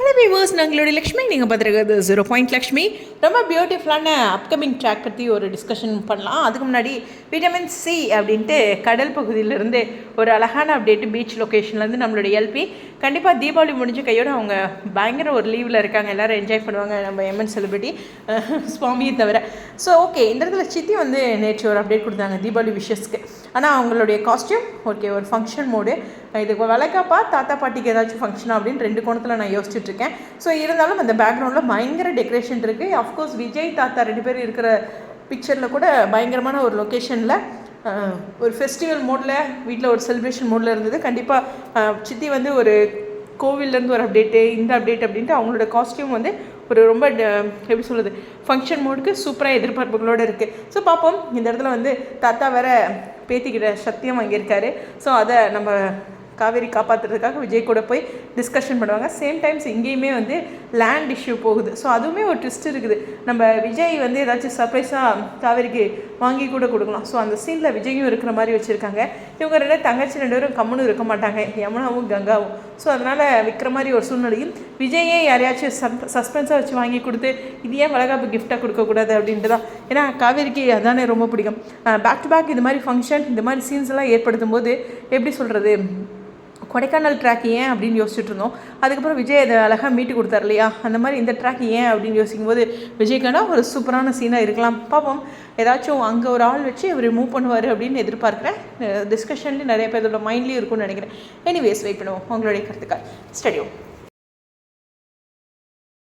Hello viewers நாங்களுடைய Lakshmi. நீங்கள் பார்த்துருக்கிறது zero point Lakshmi ரொம்ப பியூட்டிஃபுல்லான அப்கமிங் ட்ராக் பற்றி ஒரு டிஸ்கஷன் பண்ணலாம். அதுக்கு முன்னாடி விட்டமின் சி அப்படின்ட்டு கடல் பகுதியிலேருந்து ஒரு அழகான அப்டேட் பீச் லொக்கேஷன்லேருந்து நம்மளுடைய எல்பி கண்டிப்பாக தீபாவளி முடிஞ்ச கையோடு அவங்க பயங்கர ஒரு லீவில் இருக்காங்க. எல்லோரும் என்ஜாய் பண்ணுவாங்க. நம்ம எம்என் செலிபிரிட்டி சுவாமியை தவிர. ஸோ ஓகே இந்த இடத்துல சித்தி வந்து நேற்று ஒரு அப்டேட் கொடுத்தாங்க தீபாவளி விஷஸ்க்கு ஆனால் அவங்களுடைய காஸ்டியூம் ஓகே ஒரு ஃபங்க்ஷன் மோடு இது வழக்காப்பா தாத்தா பாட்டிக்கு ஏதாச்சும் ஃபங்க்ஷனா அப்படின்னு ரெண்டு கோணத்தில் நான் யோசிச்சுட்டு இருக்கேன். ஸோ இருந்தாலும் அந்த பேக்ரவுண்டில் பயங்கர டெக்கரேஷன் இருக்குது அஃப்கோர்ஸ் விஜய் தாத்தா ரெண்டு பேர் இருக்கிற பிக்சரில் கூட பயங்கரமான ஒரு லொக்கேஷனில் ஒரு ஃபெஸ்டிவல் மோடில் வீட்டில் ஒரு செலிப்ரேஷன் மோடில் இருந்தது. கண்டிப்பாக சித்தி வந்து ஒரு கோவில்லேருந்து ஒரு அப்டேட்டு இந்த அப்டேட் அப்படின்ட்டு அவங்களோட காஸ்டியூம் வந்து ஒரு ரொம்ப எப்படி சொல்கிறது ஃபங்க்ஷன் மோடுக்கு சூப்பராக எதிர்பார்ப்புகளோடு இருக்குது ஸோ பார்ப்போம். இந்த இடத்துல வந்து தாத்தா வேற பேத்திக்கிட்ட சத்தியம் வாங்கியிருக்காரு. ஸோ அதை நம்ம காவேரி காப்பாற்றுறதுக்காக விஜய் கூட போய் டிஸ்கஷன் பண்ணுவாங்க. சேம் டைம்ஸ் இங்கேயுமே வந்து லேண்ட் இஷ்யூ போகுது. ஸோ அதுவுமே ஒரு ட்விஸ்ட் இருக்குது. நம்ம விஜய் வந்து ஏதாச்சும் சர்ப்ரைஸாக காவேரிக்கு வாங்கி கூட கொடுக்கலாம். ஸோ அந்த சீனில் விஜயும் இருக்கிற மாதிரி வச்சுருக்காங்க. இவங்க ரெண்டு தங்கச்சி ரெண்டு பேரும் கம்முன்னு இருக்க மாட்டாங்க. யமுனாவும் கங்காவும். ஸோ அதனால் விற்கிற மாதிரி ஒரு சூழ்நிலையும் விஜயே யாரையாச்சும் சப் சஸ்பென்ஸாக வச்சு வாங்கி கொடுத்து இது ஏன் வளகாப்பு கிஃப்டாக கொடுக்கக்கூடாது அப்படின்ட்டு தான். ஏன்னா காவேரிக்கு அதானே ரொம்ப பிடிக்கும். பேக் டு பேக் இந்த மாதிரி ஃபங்க்ஷன் இந்த மாதிரி சீன்ஸ் எல்லாம் ஏற்படுத்தும் போது எப்படி சொல்கிறது கொடைக்கானல் ட்ராக் ஏன் அப்படின்னு யோசிச்சுட்டு இருந்தோம். அதுக்கப்புறம் விஜய் அதை அழகாக மீட்டு கொடுத்தார் இல்லையா? அந்த மாதிரி இந்த ட்ராக் ஏன் அப்படின்னு யோசிக்கும் போது விஜய்க்கான ஒரு சூப்பரான சீனாக இருக்கலாம். பார்ப்போம் ஏதாச்சும் அங்கே ஒரு ஆள் வச்சு இவர் மூவ் பண்ணுவார் அப்படின்னு எதிர்பார்க்குறேன். டிஸ்கஷன்லேயும் நிறைய பேரோட மைண்ட்லேயும் இருக்கும்னு நினைக்கிறேன். எனிவேஸ் வெயிட் பண்ணுவோம். உங்களுடைய கருத்துக்கள். ஸ்டடியும்